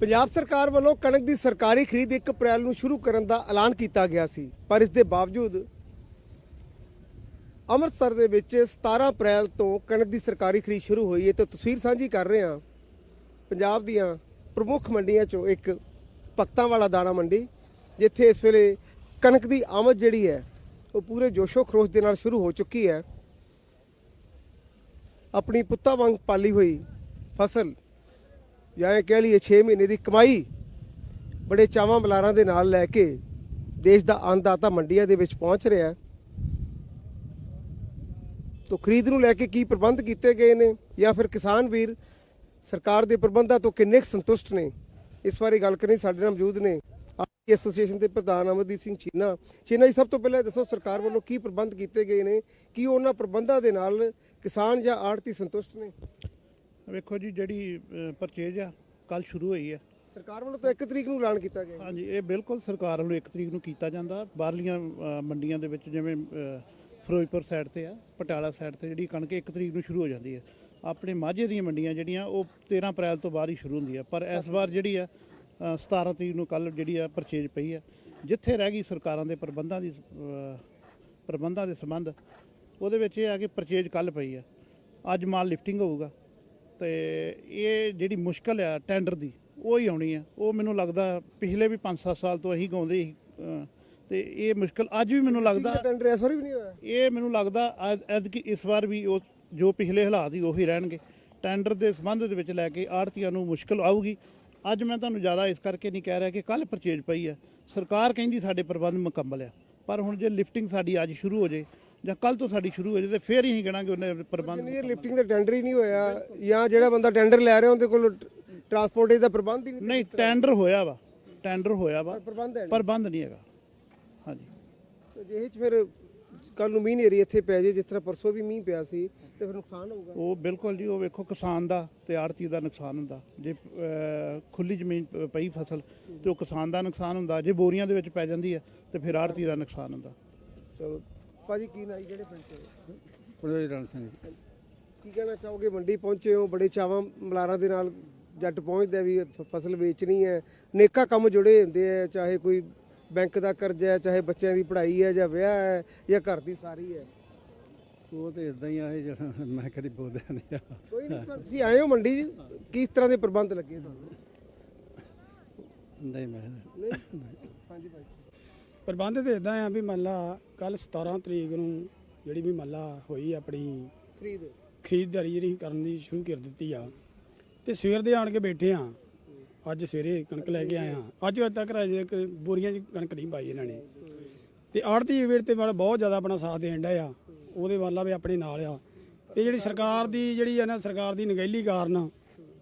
ਪੰਜਾਬ ਸਰਕਾਰ ਵੱਲੋਂ ਕਣਕ ਦੀ ਸਰਕਾਰੀ ਖਰੀਦ 1 ਅਪ੍ਰੈਲ ਨੂੰ ਸ਼ੁਰੂ ਕਰਨ ਦਾ ਐਲਾਨ ਕੀਤਾ ਗਿਆ ਸੀ, ਪਰ ਇਸ ਦੇ ਬਾਵਜੂਦ ਅੰਮ੍ਰਿਤਸਰ ਦੇ ਵਿੱਚ 17 ਅਪ੍ਰੈਲ ਤੋਂ ਕਣਕ ਦੀ ਸਰਕਾਰੀ ਖਰੀਦ ਸ਼ੁਰੂ ਹੋਈ ਹੈ ਤੇ ਤਸਵੀਰ ਸਾਂਝੀ ਕਰ ਰਹੇ ਹਾਂ। ਪੰਜਾਬ ਦੀਆਂ ਪ੍ਰਮੁੱਖ ਮੰਡੀਆਂ ਚੋਂ ਇੱਕ ਭਗਤਾਂ ਵਾਲਾ ਦਾਣਾ ਮੰਡੀ, ਜਿੱਥੇ ਇਸ ਵੇਲੇ ਕਣਕ ਦੀ ਆਮਦ ਜਿਹੜੀ ਹੈ, ਉਹ ਪੂਰੇ ਜੋਸ਼ੋ ਖਰੋਸ਼ ਦੇ ਨਾਲ ਸ਼ੁਰੂ ਹੋ ਚੁੱਕੀ ਹੈ। ਆਪਣੀ ਪੁੱਤਾਂ ਵਾਂਗ ਪਾਲੀ ਹੋਈ ਫਸਲ ਜਾਂ ਇਹ ਕਹਿ ਲਈਏ 6 ਮਹੀਨੇ ਦੀ ਕਮਾਈ ਬੜੇ ਚਾਵਾਂ ਬਲਾਰਾਂ ਦੇ ਨਾਲ ਲੈ ਕੇ ਦੇਸ਼ ਦਾ ਅੰਨਦਾਤਾ ਮੰਡੀਆਂ ਦੇ ਵਿੱਚ ਪਹੁੰਚ ਰਿਹਾ ਹੈ। ਤੋ ਖਰੀਦ ਨੂੰ ਲੈ ਕੇ ਕੀ ਪ੍ਰਬੰਧ ਕੀਤੇ ਗਏ ਨੇ ਜਾਂ ਫਿਰ ਕਿਸਾਨ ਵੀਰ ਸਰਕਾਰ ਦੇ ਪ੍ਰਬੰਧਾਂ ਤੋਂ ਕਿੰਨੇ ਕੁ ਸੰਤੁਸ਼ਟ ਨੇ? ਇਸ ਬਾਰੇ ਗੱਲ ਕਰਨੀ ਸਾਡੇ ਨਾਲ ਮੌਜੂਦ ਨੇ। ਆਰਟੀ ਐਸੋਸੀਏਸ਼ਨ ਦੇ ਪ੍ਰਧਾਨ ਅਮਰਦੀਪ ਸਿੰਘ ਚੀਨਾ। ਚੀਨਾ ਜੀ, ਸਭ ਤੋਂ ਪਹਿਲਾਂ ਦੱਸੋ ਸਰਕਾਰ ਵੱਲੋਂ ਕੀ ਪ੍ਰਬੰਧ ਕੀਤੇ ਗਏ ਨੇ? ਕੀ ਉਹਨਾਂ ਪ੍ਰਬੰਧਾਂ ਦੇ ਨਾਲ ਕਿਸਾਨ ਜਾਂ ਆੜਤੀ ਸੰਤੁਸ਼ਟ ਨੇ? ਵੇਖੋ ਜੀ ਜਿਹੜੀ ਪਰਚੇਜ ਆ ਕੱਲ ਸ਼ੁਰੂ ਹੋਈ ਹੈ ਸਰਕਾਰ ਵੱਲੋਂ ਤਾਂ 1 ਤਰੀਕ ਨੂੰ ਐਲਾਨ ਕੀਤਾ ਗਿਆ। ਹਾਂਜੀ ਇਹ ਬਿਲਕੁਲ ਸਰਕਾਰ ਵੱਲੋਂ 1 ਤਰੀਕ ਨੂੰ ਕੀਤਾ ਜਾਂਦਾ। ਬਾਹਰਲੀਆਂ ਮੰਡੀਆਂ ਦੇ ਵਿੱਚ ਜਿਵੇਂ ਫਿਰੋਜ਼ਪੁਰ ਸਾਈਡ ਤੇ ਆ ਪਟਿਆਲਾ ਸਾਈਡ ਤੇ ਜਿਹੜੀ ਕਣਕ 1 ਤਰੀਕ ਨੂੰ ਸ਼ੁਰੂ ਹੋ ਜਾਂਦੀ ਹੈ ਆਪਣੇ ਮਾਝੇ ਦੀਆਂ ਮੰਡੀਆਂ ਜਿਹੜੀਆਂ ਉਹ 13 ਅਪ੍ਰੈਲ ਤੋਂ ਬਾਅਦ ਹੀ ਸ਼ੁਰੂ ਹੁੰਦੀ ਆ। ਪਰ ਇਸ ਵਾਰ ਜਿਹੜੀ ਆ ਅ, 17 ਤਰੀਕ ਨੂੰ ਕੱਲ ਜਿਹੜੀ ਆ ਪਰਚੇਜ ਪਈ ਆ। ਜਿੱਥੇ ਰਹਿ ਗਈ ਸਰਕਾਰਾਂ ਦੇ ਪ੍ਰਬੰਧਾਂ ਦੀ ਪ੍ਰਬੰਧਾਂ ਦੇ ਸੰਬੰਧ ਉਹਦੇ ਵਿੱਚ ਇਹ ਆ ਕਿ ਪਰਚੇਜ ਕੱਲ ਪਈ ਆ। ਅੱਜ ਮਾਲ ਲਿਫਟਿੰਗ ਹੋਊਗਾ। ਤੇ ਇਹ ਜਿਹੜੀ ਮੁਸ਼ਕਲ ਆ ਟੈਂਡਰ ਦੀ ਉਹ ਹੀ ਆਉਣੀ ਆ। ਉਹ ਮੈਨੂੰ ਲੱਗਦਾ ਪਿਛਲੇ ਵੀ 5-7 ਸਾਲ ਤੋਂ ਅਸੀਂ ਗਾਉਂਦੇ ਸੀ ਅਹ, ਤੇ ਇਹ ਮੁਸ਼ਕਲ ਅੱਜ ਵੀ ਮੈਨੂੰ ਲੱਗਦਾ ਟੈਂਡਰ ਇਸ ਵਾਰੀ ਵੀ ਨਹੀਂ ਹੋਇਆ? ਇਹ ਮੈਨੂੰ ਲੱਗਦਾ ਐਦ ਕਿ ਇਸ ਵਾਰ ਵੀ ਉਹ ਜੋ ਪਿਛਲੇ ਹਾਲਾਤ ਹੀ ਉਹੀ ਰਹਿਣਗੇ। ਟੈਂਡਰ ਦੇ ਸੰਬੰਧ ਦੇ ਵਿੱਚ ਲੈ ਕੇ ਆੜਤੀਆਂ ਨੂੰ ਮੁਸ਼ਕਲ ਆਊਗੀ। ਅੱਜ ਮੈਂ ਤੁਹਾਨੂੰ ਜ਼ਿਆਦਾ ਇਸ ਕਰਕੇ ਨਹੀਂ ਕਹਿ ਰਿਹਾ ਕਿ ਕੱਲ ਪਰਚੇਜ ਪਈ ਹੈ ਸਰਕਾਰ ਕਹਿੰਦੀ ਸਾਡੇ ਪ੍ਰਬੰਧ ਮੁਕੰਮਲ ਆ ਪਰ ਹੁਣ ਜੇ ਲਿਫਟਿੰਗ ਸਾਡੀ ਅੱਜ ਸ਼ੁਰੂ ਹੋ ਜੇ ਜਾਂ ਕੱਲ ਤੋਂ ਸਾਡੀ ਸ਼ੁਰੂ ਹੋ ਜੇ ਤੇ ਫੇਰ ਹੀ ਕਹਾਂਗੇ ਉਹਨੇ ਪ੍ਰਬੰਧ ਦੇਰ ਲਿਫਟਿੰਗ ਦਾ ਟੈਂਡਰ ਹੀ ਨਹੀਂ ਹੋਇਆ ਜਾਂ ਜਿਹੜਾ ਬੰਦਾ ਟੈਂਡਰ ਲੈ ਰਿਹਾ ਉਹਦੇ ਕੋਲ ਟਰਾਂਸਪੋਰਟ ਦਾ ਪ੍ਰਬੰਧ ਹੀ ਨਹੀਂ ਨਹੀਂ ਟੈਂਡਰ ਹੋਇਆ ਵਾ ਟੈਂਡਰ ਹੋਇਆ ਵਾ ਪ੍ਰਬੰਧ ਹੈ ਪ੍ਰਬੰਧ ਨਹੀਂ ਹੈਗਾ। ਹਾਂਜੀ। ਨਹੀਂ ਜੇ ਇਹ ਚ ਫਿਰ ਕੱਲ ਨੂੰ ਮੀਂਹ ਨੇਰੀ ਇੱਥੇ ਪੈ ਜੇ ਜਿਸ ਤਰ੍ਹਾਂ ਪਰਸੋਂ ਵੀ ਮੀਂਹ ਪਿਆ ਸੀ ਤੇ ਫਿਰ ਨੁਕਸਾਨ ਹੋਊਗਾ। ਉਹ ਬਿਲਕੁਲ ਜੀ ਉਹ ਵੇਖੋ ਕਿਸਾਨ ਦਾ ਤੇ ਆੜਤੀ ਦਾ ਨੁਕਸਾਨ ਹੁੰਦਾ। ਜੇ ਖੁੱਲੀ ਜ਼ਮੀਨ ਪਈ ਫਸਲ ਤੇ ਉਹ ਕਿਸਾਨ ਦਾ ਨੁਕਸਾਨ ਹੁੰਦਾ। ਜੇ ਬੋਰੀਆਂ ਦੇ ਵਿੱਚ ਪੈ ਜਾਂਦੀ ਹੈ ਤੇ ਫਿਰ ਆੜਤੀ ਦਾ ਨੁਕਸਾਨ ਹੁੰਦਾ। ਚਲੋ ਭਾਜੀ ਕੀ ਨਾਈ ਜਿਹੜੇ ਪਿੰਡ ਤੋਂ? ਪ੍ਰੋਜੈਕਟ ਰਣ ਸਿੰਘ। ਕੀ ਕਹਿਣਾ ਚਾਹੋਗੇ? ਮੰਡੀ ਪਹੁੰਚੇ ਹੋ ਬੜੇ ਚਾਵਾਂ ਮਲਾਰਾਂ ਦੇ ਨਾਲ ਜੱਟ ਪਹੁੰਚਦਾ ਵੀ ਫ- ਫਸਲ ਵੇਚਣੀ ਹੈ। ਨੇਕਾ ਕੰਮ ਜੁੜੇ ਹੁੰਦੇ ਆ ਚਾਹੇ ਕੋਈ ਬੈਂਕ ਦਾ ਕਰਜ਼ਾ ਹੈ ਚਾਹੇ ਬੱਚਿਆਂ ਦੀ ਪੜ੍ਹਾਈ ਹੈ ਜਾਂ ਵਿਆਹ ਹੈ ਜਾਂ ਘਰ ਦੀ ਸਾਰੀ ਹੈ। ਉਹ ਤੇ ਇਦਾਂ ਹੀ ਆ ਇਹ ਜਿਹੜਾ ਮੈਂ ਕਦੀ ਬੋਲਦਾ ਨਹੀਂ ਆ। ਕੋਈ ਨਹੀਂ ਤੁਸੀਂ ਆਏ ਹੋ ਮੰਡੀ ਕਿਸ ਤਰ੍ਹਾਂ ਦੇ ਪ੍ਰਬੰਧ ਲੱਗੇ ਤੁਹਾਨੂੰ? ਨਹੀਂ ਮੈਂ ਨਹੀਂ? ਹਾਂਜੀ ਭਾਈ। ਪ੍ਰਬੰਧ ਤੇ ਇਦਾਂ ਆ ਵੀ ਮੰਨ ਲਾ ਕੱਲ 17 ਤਰੀਕ ਨੂੰ ਜਿਹੜੀ ਵੀ ਮੰਨ ਲਾ ਹੋਈ ਆਪਣੀ ਖਰੀਦ। ਖਰੀਦਦਾਰੀ ਜਿਹੜੀ ਕਰਨ ਦੀ ਸ਼ੁਰੂ ਕਰ ਦਿੱਤੀ ਆ। ਤੇ ਸਵੇਰ ਦੇ ਆਣ ਕੇ ਬੈਠੇ ਆ ਅੱਜ ਸਵੇਰੇ ਕਣਕ ਲੈ ਕੇ ਆਏ ਆ ਅੱਜ ਤੱਕ ਰਾਜੇ ਇੱਕ ਬੋਰੀਆਂ 'ਚ ਕਣਕ ਨਹੀਂ ਪਾਈ ਇਹਨਾਂ ਨੇ। ਤੇ ਆੜਤੀ ਵੇੜ ਤੇ ਵਾਲਾ ਬਹੁਤ ਜ਼ਿਆਦਾ ਆਪਣਾ ਸਾਥ ਦੇਣ ਡਿਆ ਆ। ਉਹਦੇ ਵੱਲ ਆ ਵੀ ਆਪਣੇ ਨਾਲ ਆ। ਤੇ ਜਿਹੜੀ ਸਰਕਾਰ ਦੀ ਜਿਹੜੀ ਆ ਨਾ ਸਰਕਾਰ ਦੀ ਨਗੈਲੀ ਕਾਰਨ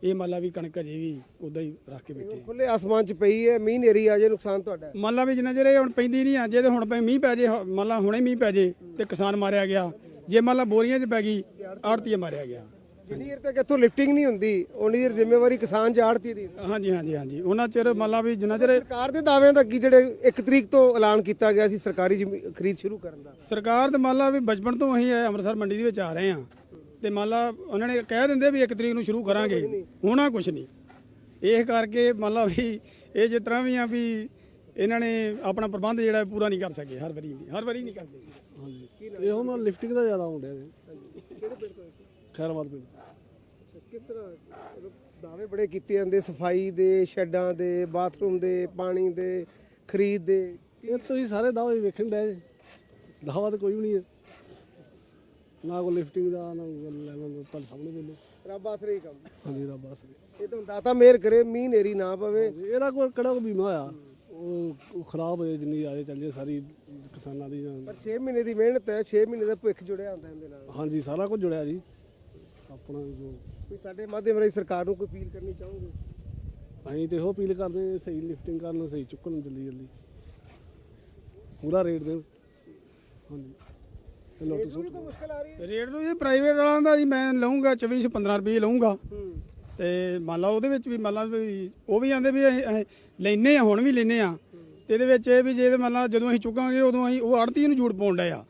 ਇਹ ਮੰਨ ਲਾ ਵੀ ਕਣਕ ਅਜੇ ਵੀ ਉਦਾਂ ਹੀ ਰੱਖ ਕੇ ਬੈਠੇ। ਖੁੱਲੇ ਆਸਮਾਨ 'ਚ ਪਈ ਹੈ ਮੀਂਹ ਨੇਰੀ ਆ ਜੇ ਨੁਕਸਾਨ ਤੁਹਾਡਾ ਹੈ। ਮੰਨ ਲਾ ਵੀ ਜਿੰਨਾ ਇਹ ਹੁਣ ਪੈਂਦੀ ਨਹੀਂ ਆ ਜੇ ਤੇ ਹੁਣ ਪੈ ਮੀਂਹ ਪੈ ਜੇ ਹ- ਮੰਨ ਲਾ ਹੁਣੇ ਮੀਂਹ ਪੈ ਜੇ ਤੇ ਕਿਸਾਨ ਮਾਰਿਆ ਗਿਆ। ਜੇ ਮੰਨ ਲਾ ਬੋਰੀਆਂ 'ਚ ਪੈ ਗਈ ਆੜਤੀਏ ਮਾਰਿਆ ਗਿਆ। ਜਿੰਨੀ ਦੇਰ ਤੱਕ ਇੱਥੋਂ ਲਿਫਟਿੰਗ ਨਹੀਂ ਹੁੰਦੀ ਉਨੀ ਦੇਰ ਜ਼ਿੰਮੇਵਾਰੀ ਕਿਸਾਨ ਜਾਂ ਆੜਤੀ ਦੀ। ਹਾਂਜੀ ਹਾਂਜੀ ਹਾਂਜੀ। ਉਹਨਾਂ ਚਿਰ ਮੰਨ ਲਾ ਵੀ ਜਿੰਨਾ ਚਿਰ ਸਰਕਾਰ ਦੇ ਦਾਅਵਿਆਂ ਦਾ ਕੀ ਜਿਹੜੇ 1 ਤਰੀਕ ਤੋਂ ਐਲਾਨ ਕੀਤਾ ਗਿਆ ਸੀ ਸਰਕਾਰੀ ਜ਼ਮੀ- ਖਰੀਦ ਸ਼ੁਰੂ ਕਰਨ ਦਾ। ਸਰਕਾਰ ਤੇ ਮੰਨ ਲਾ ਵੀ ਬਚਪਨ ਤੋਂ ਅਸੀਂ ਇਹ ਅੰਮ੍ਰਿਤਸਰ ਮੰਡੀ ਦੇ ਵਿੱਚ ਆ ਰਹੇ ਆ। ਤੇ ਮੰਨ ਲਾ ਉਹਨਾਂ ਨੇ ਕਹਿ ਦਿੰਦੇ ਵੀ ਇੱਕ ਤਰੀਕ ਨੂੰ ਸ਼ੁਰੂ ਕਰਾਂਗੇ। ਹੋਣਾ ਕੁਝ ਨਹੀਂ। ਇਹ ਕਰਕੇ ਮੰਨ ਲਾ ਵੀ ਇਹ ਜਿਸ ਤਰ੍ਹਾਂ ਵੀ ਆ ਵੀ ਇਹਨਾਂ ਨੇ ਆਪਣਾ ਪ੍ਰਬੰਧ ਜਿਹੜਾ ਪੂਰਾ ਨਹੀਂ ਕਰ ਸਕੇ ਹਰ ਵਾਰੀ ਹਰ ਵਾਰੀ ਨਹੀਂ ਕਰਦੇ। ਇਹ ਹੁਣ ਲਿਫਟਿੰਗ ਦਾ ਜ਼ਿਆਦਾ ਹੁੰਦਾ ਹੈ ਖੈਰਵਾਦ ਪਿੰਡ ਕਿਸ ਤਰ੍ਹਾਂ ਦਾਅਵੇ ਬੜੇ ਕੀਤੇ ਜਾਂਦੇ ਸਫ਼ਾਈ ਦੇ ਸ਼ੈੱਡਾਂ ਦੇ ਬਾਥਰੂਮ ਦੇ ਪਾਣੀ ਦੇ ਖਰੀਦ ਦੇ। ਇਹ ਤੁਸੀਂ ਸਾਰੇ ਦਾਅਵੇ ਵੇਖਣ ਡਏ। ਦਾਅਵਾ ਤਾਂ ਕੋਈ ਵੀ ਨਹੀਂ ਹੈ। ਨਾ ਕੋਈ ਲਿਫਟਿੰਗ ਦਾ ਨਾ ਕੋਈ ਲੈਵਲ ਪਰ ਸਾਹਮਣੇ ਬੋਲੋ ਰੱਬ ਆਸਰੇ ਹੀ ਕੰਮ। ਹਾਂਜੀ ਰੱਬ ਬਸ ਇਹ ਤਾਂ ਦਾਤਾ ਮਿਹਰ ਕਰੇ ਮੀਂਹ ਨੇਰੀ ਨਾ ਪਵੇ। ਇਹਦਾ ਕੋਈ ਕਿਹੜਾ ਕੋਈ ਬੀਮਾ ਹੋਇਆ? ਉਹ ਖਰਾਬ ਹੋ ਜਾਏ ਜਿੰਨੀ ਆਏ ਚੱਲ ਜੇ ਸਾਰੀ ਕਿਸਾਨਾਂ ਦੀ ਜਾਂ- ਪਰ 6 ਮਹੀਨੇ ਦੀ ਮਿਹਨਤ ਹੈ 6 ਮਹੀਨੇ ਦਾ ਭੁੱਖ ਜੁੜਿਆ ਹੁੰਦਾ ਇਹਦੇ ਨਾਲ। ਹਾਂਜੀ ਸਾਰਾ ਕੁਝ ਜੁੜਿਆ ਜੀ। ਆਪਣਾ ਜੋ ਕੋਈ ਸਾਡੇ ਮਾਧਿਅਮ ਰਾਹੀਂ ਸਰਕਾਰ ਨੂੰ ਕੋਈ ਅਪੀਲ ਕਰਨੀ ਚਾਹੋਗੇ? ਅਸੀਂ ਤੇ ਇਹੋ ਅਪੀਲ ਕਰਦੇ ਹਾਂ, ਸਹੀ ਲਿਫਟਿੰਗ ਕਰਨ ਸਹੀ ਚੁੱਕਣ ਜਲਦੀ ਜਲਦੀ ਪੂਰਾ ਰੇਟ ਦੇਣ। ਹਾਂਜੀ। ਤੇ ਲੋਟਸ ਕੋਈ ਮੁਸ਼ਕਲ ਆ ਰਹੀ ਹੈ? ਰੇਟ ਨੂੰ ਜੀ ਪ੍ਰਾਈਵੇਟ ਵਾਲਾਂ ਦਾ ਜੀ ਮੈਂ ਲਵਾਂਗਾ 24 15 ਰੁਪਏ ਲਵਾਂਗਾ ਤੇ ਮੰਨ ਲਾ ਉਹਦੇ ਵਿੱਚ ਵੀ ਮੰਨ ਲਾ ਵੀ ਉਹ ਵੀ ਆਂਦੇ ਵੀ ਅਸੀਂ ਲੈਨੇ ਆ ਹੁਣ ਵੀ ਲੈਨੇ ਆ। ਤੇ ਇਹਦੇ ਵਿੱਚ ਇਹ ਵੀ ਜੇ ਮੰਨ ਲਾ ਜਦੋਂ ਅਸੀਂ ਚੁੱਕਾਂਗੇ ਉਦੋਂ ਅਸੀਂ ਉਹ ਆੜਤੀ ਨੂੰ ਝੂਠ ਪਾਉਣ ਡਏ ਆ।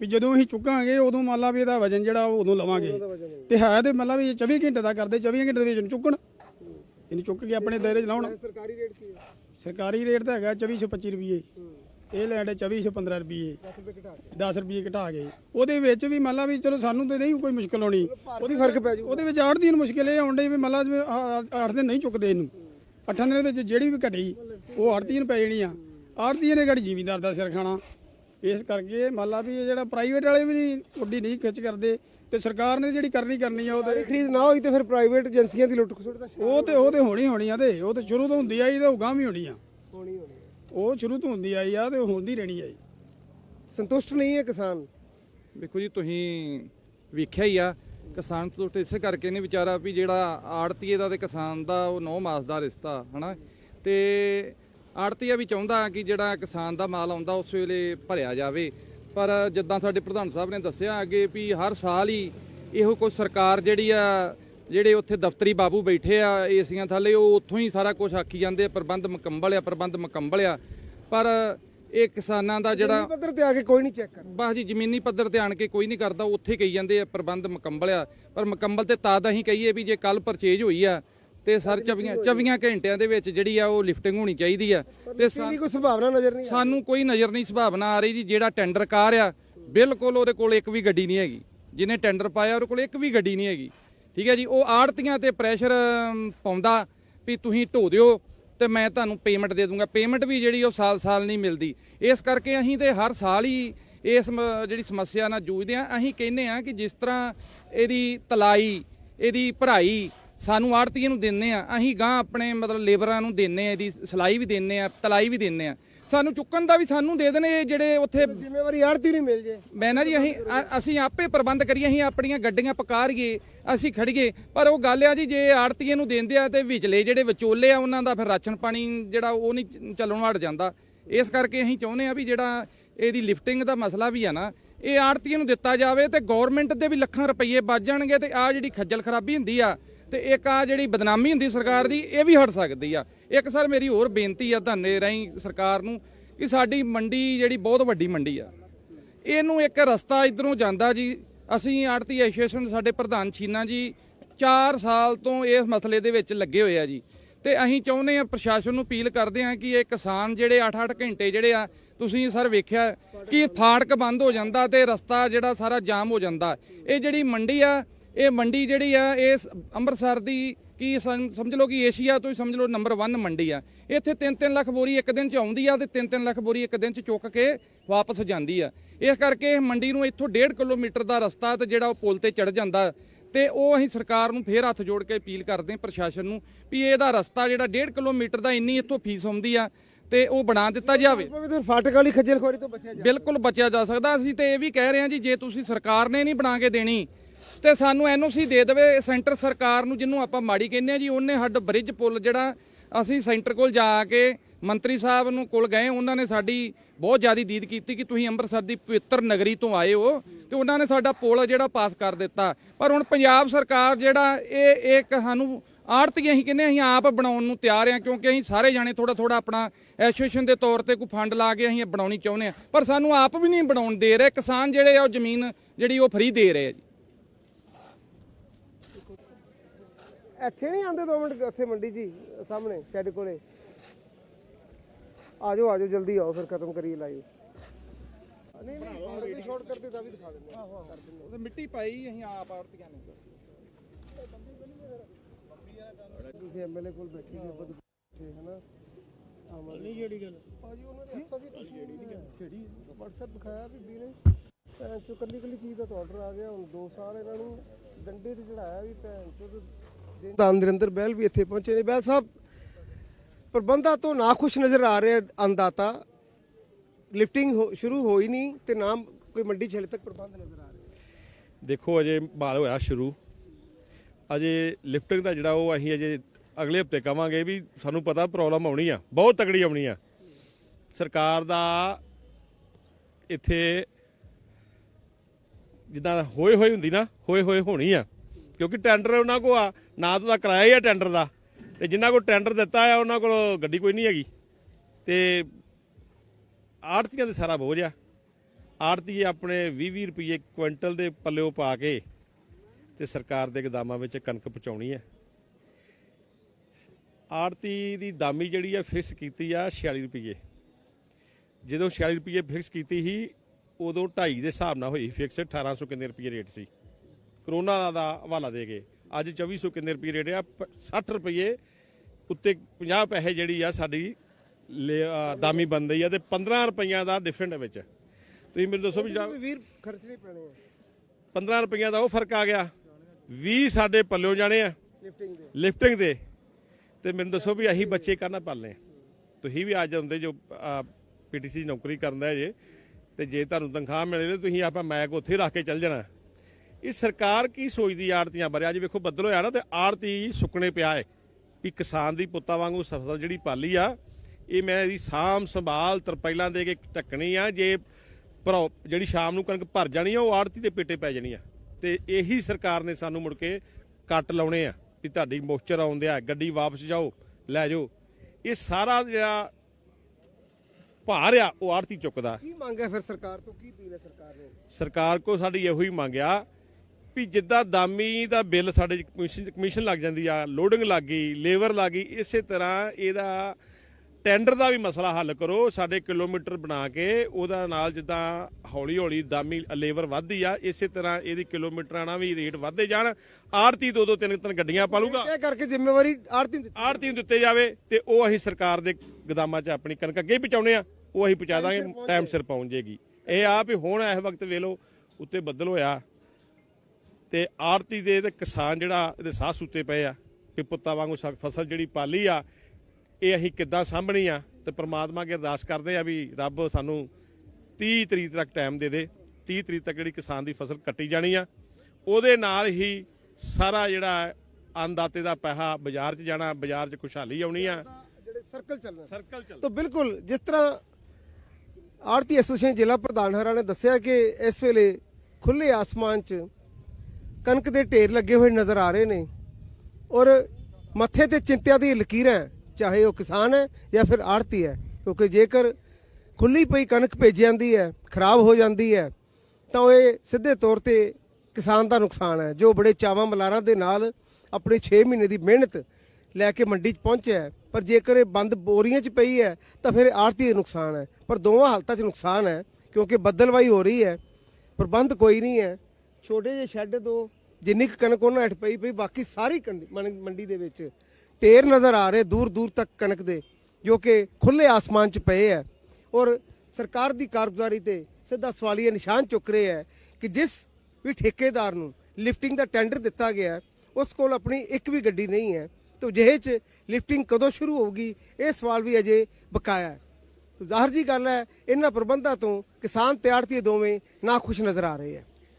ਵੀ ਜਦੋਂ ਅਸੀਂ ਚੁੱਕਾਂਗੇ ਉਦੋਂ ਮੰਨ ਲਾ ਵੀ ਇਹਦਾ ਵਜਨ ਜਿਹੜਾ ਉਹ ਉਦੋਂ ਲਵਾਂਗੇ। ਤੇ ਹੈ ਤੇ ਮੰਨ ਲਾ ਵੀ ਇਹ 24 ਘੰਟੇ ਦਾ ਕਰਦੇ 24 ਘੰਟੇ ਦੇ ਵਿੱਚ ਨੂੰ ਚੁੱਕਣ। ਇਹਨੂੰ ਚੁੱਕ ਕੇ ਆਪਣੇ ਦਾਇਰੇ 'ਚ ਲਾਉਣ। ਸਰਕਾਰੀ ਰੇਟ ਕੀ ਹੈ? ਸਰਕਾਰੀ ਰੇਟ ਤਾਂ ਹੈਗਾ 2425 ਰੁਪਏ। ਇਹ ਲੈਂਡ 2415 ਰੁਪਏ। 10 ਰੁਪਏ ਘਟਾ ਕੇ। ਉਹਦੇ ਵਿੱਚ ਵੀ ਮੰਨ ਲਾ ਵੀ ਚਲੋ ਸਾਨੂੰ ਤੇ ਨਹੀਂ ਕੋਈ ਮੁਸ਼ਕਲ ਆਉਣੀ। ਉਹਦੀ ਫ਼ਰਕ ਪੈ ਜੂ। ਉਹਦੇ ਵਿੱਚ ਆੜ੍ਹਤੀ ਨੂੰ ਮੁਸ਼ਕਲ ਇਹ ਆਉਣ ਡਈ ਵੀ ਮੰਨ ਲਾ ਜਿਵੇਂ ਆਠ ਦਿਨ ਨਹੀਂ ਚੁੱਕਦੇ ਇਹਨੂੰ। ਅੱਠਾਂ ਦਿਨਾਂ ਦੇ ਵਿੱਚ ਜਿਹੜੀ ਵੀ ਘਟੀ ਉਹ ਆੜ੍ਹਤੀ ਨੂੰ ਪੈ ਜਾਣੀ ਆ। ਆੜ੍ਹਤੀ ਨੇ ਗਾੜੀ ਜ਼ਿਮੀਂਦਾਰ ਦਾ ਸਿਰ ਖਾਣਾ? ਇਸ ਕਰਕੇ ਮੰਨ ਲਾ ਵੀ ਇਹ ਜਿਹੜਾ ਪ੍ਰਾਈਵੇਟ ਵਾਲੇ ਵੀ ਨਹੀਂ ਉੱਡੀ ਨਹੀਂ ਖਿੱਚ ਕਰਦੇ। ਤੇ ਸਰਕਾਰ ਨੇ ਜਿਹੜੀ ਕਰਨੀ ਕਰਨੀ ਆ ਉਹ ਤੇ ਖਰੀਦ ਨਾ ਹੋਈ ਤੇ ਫਿਰ ਪ੍ਰਾਈਵੇਟ ਏਜੰਸੀਆਂ ਦੀ ਲੁੱਟ ਖਸੁੱਟ ਦਾ ਉਹ ਤੇ ਉਹ ਤੇ ਹੋਣੀ ਹੋਣੀ ਆ ਤੇ ਉਹ ਤੇ ਸ਼ੁਰੂ ਤੋਂ ਹੁੰਦੀ ਆਈ ਤੇ ਉਹ ਗਾਂ ਵੀ ਹੋਣੀ ਆ। ਹੋਣੀ ਹੋਣੀ। ਉਹ ਸ਼ੁਰੂ ਤੋਂ ਹੁੰਦੀ ਆਈ ਆ ਤੇ ਹੁੰਦੀ ਰਹਿਣੀ ਆ ਜੀ ਸੰਤੁਸ਼ਟ ਨਹੀਂ ਹੈ ਕਿਸਾਨ? ਵੇਖੋ ਜੀ ਤੁਸੀਂ ਵੇਖਿਆ ਹੀ ਆ ਕਿਸਾਨ ਤੋਂ ਇਸੇ ਕਰਕੇ ਨਹੀਂ ਵਿਚਾਰਾ ਵੀ ਜਿਹੜਾ ਆੜਤੀਏ ਦਾ ਤੇ ਕਿਸਾਨ ਦਾ ਉਹ ਨੌ ਮਾਸ ਦਾ ਰਿਸ਼ਤਾ ਹਨਾ? ਤੇ ਆੜਤੀਆ ਵੀ ਚਾਹੁੰਦਾ ਕਿ ਜਿਹੜਾ ਕਿਸਾਨ ਦਾ ਮਾਲ ਆਉਂਦਾ ਉਸ ਵੇਲੇ ਭਰਿਆ ਜਾਵੇ। ਪਰ ਜਿੱਦਾਂ ਸਾਡੇ ਪ੍ਰਧਾਨ ਸਾਹਿਬ ਨੇ ਦੱਸਿਆ ਅੱਗੇ ਵੀ ਹਰ ਸਾਲ ਹੀ ਇਹੋ ਕੋਈ ਸਰਕਾਰ ਜਿਹੜੀ ਆ ਜਿਹੜੇ ਉੱਥੇ ਦਫ਼ਤਰੀ ਬਾਬੂ ਬੈਠੇ ਆ ਏਸੀਆਂ ਥੱਲੇ ਉਹ ਉੱਥੋਂ ਹੀ ਸਾਰਾ ਕੁਝ ਆਖੀ ਜਾਂਦੇ ਆ ਪ੍ਰਬੰਧ ਮੁਕੰਮਲ ਆ ਪ੍ਰਬੰਧ ਮੁਕੰਮਲ ਆ। ਪਰ ਇਹ ਕਿਸਾਨਾਂ ਦਾ ਜਿਹੜਾ ਜ਼ਮੀਨੀ ਪੱਧਰ ਤੇ ਆ ਕੇ ਕੋਈ ਨਹੀਂ ਚੈੱਕ ਕਰਦਾ। ਬਸ ਜੀ ਜ਼ਮੀਨੀ ਪੱਧਰ ਤੇ ਆਣ ਕੇ ਕੋਈ ਨਹੀਂ ਕਰਦਾ ਉੱਥੇ ਕਹੀ ਜਾਂਦੇ ਆ ਪ੍ਰਬੰਧ ਮੁਕੰਮਲ ਆ। ਪਰ ਮੁਕੰਮਲ ਤੇ ਤਦ ਅਸੀਂ ਕਹੀਏ ਵੀ ਜੇ ਕੱਲ ਪਰਚੇਜ ਹੋਈ ਆ ਤੇ ਸਰ 24 24 ਘੰਟਿਆਂ ਦੇ ਵਿੱਚ ਜਿਹੜੀ ਆ ਉਹ ਲਿਫਟਿੰਗ ਹੋਣੀ ਚਾਹੀਦੀ ਆ। ਤੇ ਸਾ- ਇਹਦੀ ਕੋਈ ਸੰਭਾਵਨਾ ਨਜ਼ਰ ਨਹੀਂ ਸਾਨੂੰ ਕੋਈ ਨਜ਼ਰ ਨਹੀਂ ਸੰਭਾਵਨਾ ਆ ਰਹੀ ਜੀ ਜਿਹੜਾ ਟੈਂਡਰ ਕਾਰ ਆ ਬਿਲਕੁਲ ਉਹਦੇ ਕੋਲ ਇੱਕ ਵੀ ਗੱਡੀ ਨਹੀਂ ਹੈਗੀ। ਜਿਹਨੇ ਟੈਂਡਰ ਪਾਇਆ ਉਹਦੇ ਕੋਲ ਇੱਕ ਵੀ ਗੱਡੀ ਨਹੀਂ ਹੈਗੀ। ਠੀਕ ਹੈ ਜੀ, ਉਹ ਆੜਤੀਆਂ ਤੇ ਪ੍ਰੈਸ਼ਰ ਪਾਉਂਦਾ ਵੀ ਤੁਸੀਂ ਢੋ ਦਿਓ ਤੇ ਮੈਂ ਤੁਹਾਨੂੰ ਪੇਮੈਂਟ ਦੇ ਦੂੰਗਾ। ਪੇਮੈਂਟ ਵੀ ਜਿਹੜੀ ਉਹ ਸਾਲ-ਸਾਲ ਨਹੀਂ ਮਿਲਦੀ। ਇਸ ਕਰਕੇ ਅਸੀਂ ਤੇ ਹਰ ਸਾਲ ਹੀ ਇਸ ਜਿਹੜੀ ਸਮੱਸਿਆ ਨਾਲ ਜੂਝਦੇ ਆ ਅਸੀਂ ਕਹਿੰਦੇ ਆ ਕਿ ਜਿਸ ਤਰ੍ਹਾਂ ਇਹਦੀ ਤਲਾਈ, ਇਹਦੀ ਭਰਾਈ ਸਾਨੂੰ ਆੜਤੀਆਂ ਨੂੰ ਦਿੰਨੇ ਆ ਅਸੀਂ ਗਾਂ ਆਪਣੇ ਮਤਲਬ ਲੇਬਰਾਂ ਨੂੰ ਦਿੰਨੇ ਆ ਇਹਦੀ ਸਲਾਈ ਵੀ ਦਿੰਨੇ ਆ ਤਲਾਈ ਵੀ ਦਿੰਨੇ ਆ ਸਾਨੂੰ ਚੁੱਕਣ ਦਾ ਵੀ ਸਾਨੂੰ ਦੇ ਦੇਣੇ ਇਹ ਜਿਹੜੇ ਉੱਥੇ ਜ਼ਿੰਮੇਵਾਰੀ ਆੜਤੀ ਨਹੀਂ ਮਿਲ ਜੇ। ਮੈਂ ਨਾ ਜੀ ਅਸੀਂ ਅ- ਅਸੀਂ ਆਪੇ ਪ੍ਰਬੰਧ ਕਰੀਏ ਅਸੀਂ ਆਪਣੀਆਂ ਗੱਡੀਆਂ ਪਕਾਰੀਏ ਅਸੀਂ ਖੜੀਏ ਪਰ ਉਹ ਗੱਲ ਆ ਜੀ ਜੇ ਆੜਤੀਏ ਨੂੰ ਦਿੰਦੇ ਆ ਤੇ ਵਿਚਲੇ ਜਿਹੜੇ ਵਿਚੋਲੇ ਆ ਉਹਨਾਂ ਦਾ ਫਿਰ ਰਾਸ਼ਨ ਪਾਣੀ ਜਿਹੜਾ ਉਹ ਨਹੀਂ ਚੱਲਣ ਵੜ ਜਾਂਦਾ। ਇਸ ਕਰਕੇ ਅਸੀਂ ਚਾਹੁੰਦੇ ਆ ਵੀ ਜਿਹੜਾ ਇਹਦੀ ਲਿਫਟਿੰਗ ਦਾ ਮਸਲਾ ਵੀ ਆ ਨਾ ਇਹ ਆੜਤੀਏ ਨੂੰ ਦਿੱਤਾ ਜਾਵੇ ਤੇ ਗਵਰਨਮੈਂਟ ਦੇ ਵੀ ਲੱਖਾਂ ਰੁਪਏ ਬਚ ਜਾਣਗੇ ਤੇ ਆ ਜਿਹੜੀ ਖੱਜਲ ਖਰਾਬੀ ਹੁੰਦੀ ਆ ਤੇ ਇੱਕ ਆ ਜਿਹੜੀ ਬਦਨਾਮੀ ਹੁੰਦੀ ਸਰਕਾਰ ਦੀ, ਇਹ ਵੀ ਹਟ ਸਕਦੀ ਆ। ਇੱਕ ਸਰ, ਮੇਰੀ ਹੋਰ ਬੇਨਤੀ ਆ ਧੰਨੇ ਰਾਹੀਂ ਸਰਕਾਰ ਨੂੰ ਕਿ ਸਾਡੀ ਮੰਡੀ ਜਿਹੜੀ ਬਹੁਤ ਵੱਡੀ ਮੰਡੀ ਆ। ਇਹਨੂੰ ਇੱਕ ਰਸਤਾ ਇਧਰੋਂ ਜਾਂਦਾ ਜੀ। ਅਸੀਂ ਆੜਤੀ ਐਸੋਸੀਏਸ਼ਨ ਸਾਡੇ ਪ੍ਰਧਾਨ ਛੀਨਾ ਜੀ 4 ਸਾਲ ਤੋਂ ਇਸ ਮਸਲੇ ਦੇ ਵਿੱਚ ਲੱਗੇ ਹੋਏ ਆ ਜੀ। ਤੇ ਅਸੀਂ ਚਾਹੁੰਦੇ ਆ ਪ੍ਰਸ਼ਾਸਨ ਨੂੰ ਅਪੀਲ ਕਰਦੇ ਆ ਕਿ ਇਹ ਕਿਸਾਨ ਜਿਹੜੇ 8-8 ਘੰਟੇ ਜਿਹੜੇ ਆ, ਤੁਸੀਂ ਸਰ ਵੇਖਿਆ ਕਿ ਫਾੜਕ ਬੰਦ ਹੋ ਜਾਂਦਾ ਤੇ ਰਸਤਾ ਜਿਹੜਾ ਸਾਰਾ ਜਾਮ ਹੋ ਜਾਂਦਾ। ਇਹ ਜਿਹੜੀ ਮੰਡੀ ਆ ਇਹ ਮੰਡੀ ਜਿਹੜੀ ਆ ਇਸ ਅੰਮ੍ਰਿਤਸਰ ਦੀ ਕੀ ਸਮ- ਸਮਝ ਲਓ ਕਿ ਏਸ਼ੀਆ ਤੋਂ ਹੀ ਸਮਝ ਲਓ ਨੰਬਰ 1 ਮੰਡੀ ਆ। ਇੱਥੇ 3-3 ਲੱਖ ਬੋਰੀ ਇੱਕ ਦਿਨ ਚ ਆਉਂਦੀ ਆ ਤੇ 3-3 ਲੱਖ ਬੋਰੀ ਇੱਕ ਦਿਨ ਚ ਚੁੱਕ ਕੇ ਵਾਪਸ ਜਾਂਦੀ ਆ। ਇਸ ਕਰਕੇ ਇਹ ਮੰਡੀ ਨੂੰ ਇੱਥੋਂ 1.5 ਕਿਲੋਮੀਟਰ ਦਾ ਰਸਤਾ ਤੇ ਜਿਹੜਾ ਉਹ ਪੁਲ ਤੇ ਚੜ ਜਾਂਦਾ ਤੇ ਉਹ ਅਸੀਂ ਸਰਕਾਰ ਨੂੰ ਫੇਰ ਹੱਥ ਜੋੜ ਕੇ ਅਪੀਲ ਕਰਦੇ ਹਾਂ ਪ੍ਰਸ਼ਾਸਨ ਨੂੰ ਵੀ ਇਹਦਾ ਰਸਤਾ ਜਿਹੜਾ 1.5 ਕਿਲੋਮੀਟਰ ਦਾ ਇੰਨੀ ਇੱਥੋਂ ਫੀਸ ਆਉਂਦੀ ਆ ਤੇ ਉਹ ਬਣਾ ਦਿੱਤਾ ਜਾਵੇ। ਫਾਟਕ ਵਾਲੀ ਖੱਜਲ ਖੋਰੀ ਤੋਂ ਬਚਿਆ ਜਾ ਬਿਲਕੁਲ ਬਚਿਆ ਜਾ ਸਕਦਾ। ਅਸੀਂ ਤੇ ਇਹ ਵੀ ਕਹਿ ਰਹੇ ਹਾਂ ਜੀ ਜੇ ਤੁਸੀਂ ਸਰਕਾਰ ਨੇ ਨਹੀਂ ਬਣਾ ਕੇ ਦੇਣੀ ਤੇ ਸਾਨੂੰ ਐਨਓਸੀ ਦੇ ਦੇਵੇ ਸੈਂਟਰ ਸਰਕਾਰ ਨੂੰ, ਜਿਹਨੂੰ ਆਪਾਂ ਮਾੜੀ ਕਹਿੰਦੇ ਆ ਜੀ, ਉਹਨੇ ਸਾਡਾ ਬ੍ਰਿਜ ਪੁਲ ਜਿਹੜਾ ਅਸੀਂ ਸੈਂਟਰ ਕੋਲ ਜਾ ਕੇ ਮੰਤਰੀ ਸਾਹਿਬ ਨੂੰ ਕੋਲ ਗਏ, ਉਹਨਾਂ ਨੇ ਸਾਡੀ ਬਹੁਤ ਜ਼ਿਆਦਾ ਦੀਦ ਕੀਤੀ ਕਿ ਤੁਸੀਂ ਅੰਮ੍ਰਿਤਸਰ ਦੀ ਪਵਿੱਤਰ ਨਗਰੀ ਤੋਂ ਆਏ ਹੋ ਤੇ ਉਹਨਾਂ ਨੇ ਸਾਡਾ ਪੁਲ ਜਿਹੜਾ ਪਾਸ ਕਰ ਦਿੱਤਾ। ਪਰ ਹੁਣ ਪੰਜਾਬ ਸਰਕਾਰ ਜਿਹੜਾ ਇਹ ਇੱਕ ਸਾਨੂੰ ਆੜਤੀ ਅਸੀਂ ਕਹਿੰਦੇ ਅਸੀਂ ਆਪ ਬਣਾਉਣ ਨੂੰ ਤਿਆਰ ਆ ਕਿਉਂਕਿ ਅਸੀਂ ਸਾਰੇ ਜਾਣੇ ਥੋੜਾ ਥੋੜਾ ਆਪਣਾ ਐਸੋਸੀਏਸ਼ਨ ਦੇ ਤੌਰ ਤੇ ਕੋਈ ਫੰਡ ਲਾ ਕੇ ਅਸੀਂ ਬਣਾਉਣੀ ਚਾਹੁੰਦੇ ਆ ਪਰ ਸਾਨੂੰ ਆਪ ਵੀ ਨਹੀਂ ਬਣਾਉਣ ਦੇ ਰਹੇ, ਕਿਸਾਨ ਜਿਹੜੇ ਆ ਉਹ ਜ਼ਮੀਨ ਜਿਹੜੀ ਉਹ ਫਰੀ ਦੇ ਰਹੇ ਆ ਜੀ। ਇੱਥੇ ਨਹੀਂ ਆਉਂਦੇ 2 ਮਿੰਟ ਉੱਥੇ ਮੰਡੀ ਜੀ ਸਾਹਮਣੇ ਸ਼ੈਡ ਕੋਲੇ। ਆ ਜਾਓ ਆ ਜਾਓ ਜਲਦੀ ਆਓ ਫਿਰ ਖਤਮ ਕਰੀਏ ਲਾਈਵ ਨਹੀਂ ਨਹੀਂ ਜੇ ਸ਼ਾਰਟ ਕਰਦੇ ਤਾਂ ਵੀ ਦਿਖਾ ਦਿੰਦੇ ਆ ਉਹਦੇ ਮਿੱਟੀ ਪਾਈ ਅਸੀਂ ਆਪ ਆੜਤੀਆਂ ਨੇ। ਤੁਸੀਂ ਐਮਐਲਏ ਕੋਲ ਬੈਠੇ ਸੀ ਆਪਾਂ ਬੈਠੇ ਹਨਾ? ਨਹੀਂ ਜਿਹੜੀ ਗੱਲ? ਭਾਜੀ ਉਹਨਾਂ ਦੇ ਹੱਥਾਂ ਦੀ ਜਿਹੜੀ ਨਹੀਂ ਜਿਹੜੀ WhatsApp ਦਿਖਾਇਆ ਵੀ ਵੀਰੇ? ਚੋ ਕੱਲੀ ਕੱਲੀ ਚੀਜ਼ ਦਾ ਤਾਂ ਆਰਡਰ ਆ ਗਿਆ ਹੁਣ 2 ਸਾਲ ਇਹਨਾਂ ਨੂੰ ਡੰਡੇ ਤੇ ਚੜਾਇਆ ਵੀ ਭੈਣ ਚੋ ਤਾਂ ਨਰਿੰਦਰ ਬਹਿਲ ਵੀ ਇੱਥੇ ਪਹੁੰਚੇ ਨੇ। ਬਹਿਲ ਸਾਹਿਬ, ਪ੍ਰਬੰਧਾਂ ਤੋਂ ਨਾ ਖੁਸ਼ ਨਜ਼ਰ ਆ ਰਹੇ ਅੰਦਾਤਾ ਲਿਫਟਿੰਗ ਹੋ- ਸ਼ੁਰੂ ਹੋਈ ਨਹੀਂ ਤੇ ਨਾ ਕੋਈ ਮੰਡੀ ਛੇਲੇ ਤੱਕ ਪ੍ਰਬੰਧ ਨਜ਼ਰ ਆ ਰਹੇ। ਦੇਖੋ, ਅਜੇ ਬਾਲ ਹੋਇਆ ਸ਼ੁਰੂ। ਅਜੇ ਲਿਫਟਿੰਗ ਦਾ ਜਿਹੜਾ ਉਹ ਅਸੀਂ ਅਜੇ ਅਗਲੇ ਹਫ਼ਤੇ ਕਵਾਂਗੇ ਵੀ ਸਾਨੂੰ ਪਤਾ ਪ੍ਰੋਬਲਮ ਆਉਣੀ ਆ, ਬਹੁਤ ਤਕੜੀ ਆਉਣੀ ਆ। ਸਰਕਾਰ ਦਾ ਇੱਥੇ ਜਿੱਦਾਂ ਹੋਏ ਹੋਏ ਹੁੰਦੀ ਨਾ, ਹੋਏ ਹੋਏ ਹੋਣੀ ਆ। ਕਿਉਂਕਿ ਟੈਂਡਰ ਉਹਨਾਂ ਕੋ ਆ, ਨਾ ਤਾਂ ਉਹਦਾ ਕਿਰਾਇਆ ਹੀ ਆ ਟੈਂਡਰ ਦਾ। ਤੇ ਜਿਨ੍ਹਾਂ ਕੋਲ ਟੈਂਡਰ ਦਿੱਤਾ ਆ, ਉਹਨਾਂ ਕੋਲ ਗੱਡੀ ਕੋਈ ਨਹੀਂ ਹੈਗੀ। ਤੇ ਆੜਤੀਆਂ ਦੇ ਸਾਰਾ ਬੋਝ ਆ। ਆੜਤੀਏ ਆਪਣੇ 20-20 ਰੁਪਏ ਕੁਇੰਟਲ ਦੇ ਪੱਲਿਓ ਪਾ ਕੇ ਤੇ ਸਰਕਾਰ ਦੇ ਗਦਾਮਾਂ ਵਿੱਚ ਕਣਕ ਪਹੁੰਚਾਉਣੀ ਹੈ ਆੜਤੀ ਦੀ ਦਾਮੀ ਜਿਹੜੀ ਆ, ਫਿਕਸ ਕੀਤੀ ਆ 46 ਰੁਪਏ ਜਦੋਂ 46 ਰੁਪਏ ਫਿਕਸ ਕੀਤੀ ਸੀ, ਉਦੋਂ 2.5 ਦੇ ਹਿਸਾਬ ਨਾਲ ਹੋਈ। ਫਿਕਸ 1800 ਕਿੰਨੇ ਰੁਪਏ ਰੇਟ ਸੀ। ਕਰੋਨਾ ਦਾ ਹਵਾਲਾ ਦੇ ਕੇ। ਅੱਜ 2400 ਕਿੰਨੇ ਰੁਪਏ ਰੇਟ ਆ? ਪ- 60 ਰੁਪਏ ਉੱਤੇ 50 ਪੈਸੇ ਜਿਹੜੀ ਆ ਸਾਡੀ ਦਾਮੀ ਬਣਦੀ ਆ ਤੇ 15 ਰੁਪਈਆਂ ਦਾ ਡਿਫਰੈਂਟ ਵਿੱਚ। ਤੁਸੀਂ ਮੈਨੂੰ ਦੱਸੋ ਵੀ ਵੀਰ ਖਰਚਣੇ ਪੈਣੇ ਆ। 15 ਰੁਪਈਆਂ ਦਾ ਉਹ ਫ਼ਰਕ ਆ ਗਿਆ। 20 ਸਾਡੇ ਪੱਲਿਓ ਜਾਣੇ ਆ। ਲਿਫਟਿੰਗ ਦੇ। ਲਿਫਟਿੰਗ ਦੇ। ਤੇ ਮੈਨੂੰ ਦੱਸੋ ਵੀ ਅਸੀਂ ਬੱਚੇ ਕਰਨਾ ਪਾਲਨੇ ਤੁਸੀਂ ਵੀ ਅੱਜ ਹੁੰਦੇ ਜੋ ਪੀਟੀਸੀ ਨੌਕਰੀ ਕਰਦਾ ਜੇ ਤੇ ਜੇ ਤੁਹਾਨੂੰ ਤਨਖਾਹ ਮਿਲੇ ਤੇ ਤੁਸੀਂ ਆਪਾਂ ਮੈਕ ਉੱਥੇ ਰੱਖ ਕੇ ਚੱਲ ਜਾਣਾ। ਇਹ ਸਰਕਾਰ ਕੀ ਸੋਚਦੀ ਆੜਤੀਆਂ ਬਾਰੇ? ਅੱਜ ਵੇਖੋ ਬੱਦਲ ਹੋਇਆ ਨਾ ਤੇ ਆੜਤੀ ਸੁੱਕਣੇ ਪਿਆ ਹੈ ਵੀ ਕਿਸਾਨ ਦੀ ਪੁੱਤਾਂ ਵਾਂਗੂ ਫਸਲ ਜਿਹੜੀ ਪਾਲੀ ਆ ਇਹ ਮੈਂ ਇਹਦੀ ਸਾਂਭ ਸੰਭਾਲ ਤਰਪੈਲਾਂ ਦੇ ਕੇ ਢੱਕਣੀ ਆ। ਜੇ ਭਰੋ ਜਿਹੜੀ ਸ਼ਾਮ ਨੂੰ ਕਣਕ ਭਰ ਜਾਣੀ ਆ ਉਹ ਆੜਤੀ ਦੇ ਪੇਟੇ ਪੈ ਜਾਣੀ ਆ। ਤੇ ਇਹੀ ਸਰਕਾਰ ਨੇ ਸਾਨੂੰ ਮੁੜ ਕੇ ਕੱਟ ਲਾਉਣੇ ਆ ਵੀ ਤੁਹਾਡੀ ਮੋਸਚਰ ਆਉਂਦੇ ਆ ਗੱਡੀ ਵਾਪਸ ਜਾਓ ਲੈ ਜਾਓ। ਇਹ ਸਾਰਾ ਜਿਹੜਾ ਭਾਰ ਆ ਉਹ ਆੜਤੀ ਚੁੱਕਦਾ। ਕੀ ਮੰਗ ਹੈ ਫਿਰ ਸਰਕਾਰ ਤੋਂ? ਕੀ ਹੈ ਸਰਕਾਰ ਨੂੰ? ਸਰਕਾਰ ਕੋ ਸਾਡੀ ਇਹੋ ਹੀ ਮੰਗਿਆ ਵੀ ਜਿੱਦਾਂ ਦਾਮੀ ਦਾ ਬਿੱਲ ਸਾਡੇ ਕਮਿਸ਼ਨ ਕਮਿਸ਼ਨ ਲੱਗ ਜਾਂਦੀ ਆ ਲੋਡਿੰਗ ਲੱਗ ਗਈ ਲੇਬਰ ਲੱਗ ਗਈ ਇਸੇ ਤਰ੍ਹਾਂ ਇਹਦਾ ਟੈਂਡਰ ਦਾ ਵੀ ਮਸਲਾ ਹੱਲ ਕਰੋ ਸਾਡੇ ਕਿਲੋਮੀਟਰ ਬਣਾ ਕੇ ਉਹਦਾ ਨਾਲ ਜਿੱਦਾਂ ਹੌਲੀ ਹੌਲੀ ਦਾਮੀ ਲੇਬਰ ਵੱਧਦੀ ਆ ਇਸੇ ਤਰ੍ਹਾਂ ਇਹਦੀ ਕਿਲੋਮੀਟਰਾਂ ਨਾਲ ਵੀ ਰੇਟ ਵੱਧਦੇ ਜਾਣ ਆੜਤੀ ਦੋ ਦੋ ਤਿੰਨ ਤਿੰਨ ਗੱਡੀਆਂ ਪਾਲੂਗਾ। ਇਹ ਕਰਕੇ ਜ਼ਿੰਮੇਵਾਰੀ ਆੜਤੀ ਨੂੰ ਆੜਤੀ ਨੂੰ ਦਿੱਤੇ ਜਾਵੇ ਤੇ ਉਹ ਅਸੀਂ ਸਰਕਾਰ ਦੇ ਗਦਾਮਾਂ 'ਚ ਆਪਣੀ ਕਣਕ ਅੱਗੇ ਹੀ ਪਹੁੰਚਾਉਣੇ ਆ ਉਹ ਅਸੀਂ ਪਹੁੰਚਾ ਦਾਂਗੇ ਟਾਈਮ ਸਿਰ ਪਹੁੰਚ ਜੇਗੀ। ਇਹ ਆ ਵੀ ਹੁਣ ਇਸ ਵਕਤ ਵੇਲੋ ਉੱਤੇ ਬੱਦਲ ਹੋਇਆ। ਤੇ ਆੜਤੀ ਦੇ ਤੇ ਕਿਸਾਨ ਜਿਹੜਾ ਇਹਦੇ ਸਾਹ ਸੁੱਤੇ ਪਏ ਆ ਵੀ ਪੁੱਤਾਂ ਵਾਂਗੂ ਫਸਲ ਜਿਹੜੀ ਪਾਲੀ ਆ ਇਹ ਅਸੀਂ ਕਿੱਦਾਂ ਸਾਂਭਣੀ ਆ ਤੇ ਪ੍ਰਮਾਤਮਾ ਅੱਗੇ ਅਰਦਾਸ ਕਰਦੇ ਆ ਵੀ ਰੱਬ ਸਾਨੂੰ 30 ਤਰੀਕ ਤੱਕ ਟਾਈਮ ਦੇ ਦੇ 30 ਤਰੀਕ ਤੱਕ ਜਿਹੜੀ ਕਿਸਾਨ ਦੀ ਫਸਲ ਕੱਟੀ ਜਾਣੀ ਆ। ਉਹਦੇ ਨਾਲ ਹੀ ਸਾਰਾ ਜਿਹੜਾ ਅੰਨਦਾਤੇ ਦਾ ਪੈਸਾ ਬਾਜ਼ਾਰ 'ਚ ਜਾਣਾ ਬਾਜ਼ਾਰ 'ਚ ਖੁਸ਼ਹਾਲੀ ਆਉਣੀ ਆ। ਜਿਹੜੇ ਸਰਕਲ ਚੱਲਣਾ ਸਰਕਲ ਚੱਲ ਤਾਂ ਬਿਲਕੁਲ ਜਿਸ ਤਰ੍ਹਾਂ ਆਰਤੀ ਐਸੋਸੀਏਸ਼ਨ ਜ਼ਿਲ੍ਹਾ ਪ੍ਰਧਾਨ ਹਰਾ ਨੇ ਦੱਸਿਆ ਕਿ ਇਸ ਵੇਲੇ ਖੁੱਲੇ ਆਸਮਾਨ 'ਚ ਕਣਕ ਦੇ ਢੇਰ ਲੱਗੇ ਹੋਏ ਨਜ਼ਰ ਆ ਰਹੇ ਨੇ। ਔਰ ਮੱਥੇ ਤੇ ਚਿੰਤਿਆ ਦੀ ਲਕੀਰਾਂ ਚਾਹੇ ਉਹ ਕਿਸਾਨ ਹੈ ਜਾਂ ਫਿਰ ਆੜਤੀ ਹੈ। ਕਿਉਂਕਿ ਜੇਕਰ ਖੁੱਲੀ ਪਈ ਕਣਕ ਭੇਜ ਜਾਂਦੀ ਹੈ, ਖਰਾਬ ਹੋ ਜਾਂਦੀ ਹੈ, ਤਾਂ ਉਹ ਇਹ ਸਿੱਧੇ ਤੌਰ ਤੇ ਕਿਸਾਨ ਦਾ ਨੁਕਸਾਨ ਹੈ। ਜੋ ਬੜੇ ਚਾਵਾਂ ਮਲਾਰਾਂ ਦੇ ਨਾਲ ਆਪਣੇ 6 ਮਹੀਨੇ ਦੀ ਮਿਹਨਤ ਲੈ ਕੇ ਮੰਡੀ 'ਚ ਪਹੁੰਚਿਆ ਪਰ ਜੇਕਰ ਇਹ ਬੰਦ ਬੋਰੀਆਂ 'ਚ ਪਈ ਹੈ, ਤਾਂ ਫਿਰ ਆੜਤੀ ਦਾ ਨੁਕਸਾਨ ਹੈ। ਪਰ ਦੋਵਾਂ ਹਾਲਤਾਂ 'ਚ ਨੁਕਸਾਨ ਹੈ, ਕਿਉਂਕਿ ਬੱਦਲਵਾਈ ਹੋ ਰਹੀ ਹੈ। ਪ੍ਰਬੰਧ ਕੋਈ ਨਹੀਂ ਹੈ। ਛੋਟੇ ਜਿਹੇ ਸ਼ੈੱਡ ਦੋ ਜਿੰਨੀ ਕੁ ਕਣਕ ਉਹਨਾਂ ਹੇਠ ਪਈ ਪਈ ਬਾਕੀ ਸਾਰੀ ਕੰਡੀ- ਮੰ- ਮੰਡੀ ਦੇ ਵਿੱਚ ਢੇਰ ਨਜ਼ਰ ਆ ਰਹੇ ਦੂਰ ਦੂਰ ਤੱਕ ਕਣਕ ਦੇ ਜੋ ਕਿ ਖੁੱਲੇ ਆਸਮਾਨ 'ਚ ਪਏ ਹੈ। ਔਰ ਸਰਕਾਰ ਦੀ ਕਾਰਗੁਜ਼ਾਰੀ ਤੇ ਸਿੱਧਾ ਸਵਾਲੀਆ ਨਿਸ਼ਾਨ ਚੁੱਕ ਰਹੇ ਹੈ ਕਿ ਜਿਸ ਵੀ ਠੇਕੇਦਾਰ ਨੂੰ ਲਿਫਟਿੰਗ ਦਾ ਟੈਂਡਰ ਦਿੱਤਾ ਗਿਆ ਹੈ, ਉਸ ਕੋਲ ਆਪਣੀ ਇੱਕ ਵੀ ਗੱਡੀ ਨਹੀਂ ਹੈ। ਤੇ ਜਿਹੇ 'ਚ ਲਿਫਟਿੰਗ ਕਦੋਂ ਸ਼ੁਰੂ ਹੋਊਗੀ ਇਹ ਸਵਾਲ ਵੀ ਅਜੇ ਬਕਾਇਆ ਹੈ। ਤੋ ਜ਼ਾਹਰ ਜੀ ਗੱਲ ਹੈ ਇਹਨਾਂ ਪ੍ਰਬੰਧਾਂ ਤੋਂ ਕਿਸਾਨ ਤੇ ਆੜ੍ਹਤੀ ਦੋਵੇਂ ਨਾ ਖੁਸ਼ ਨਜ਼ਰ ਆ ਰਹੇ ਹੈ।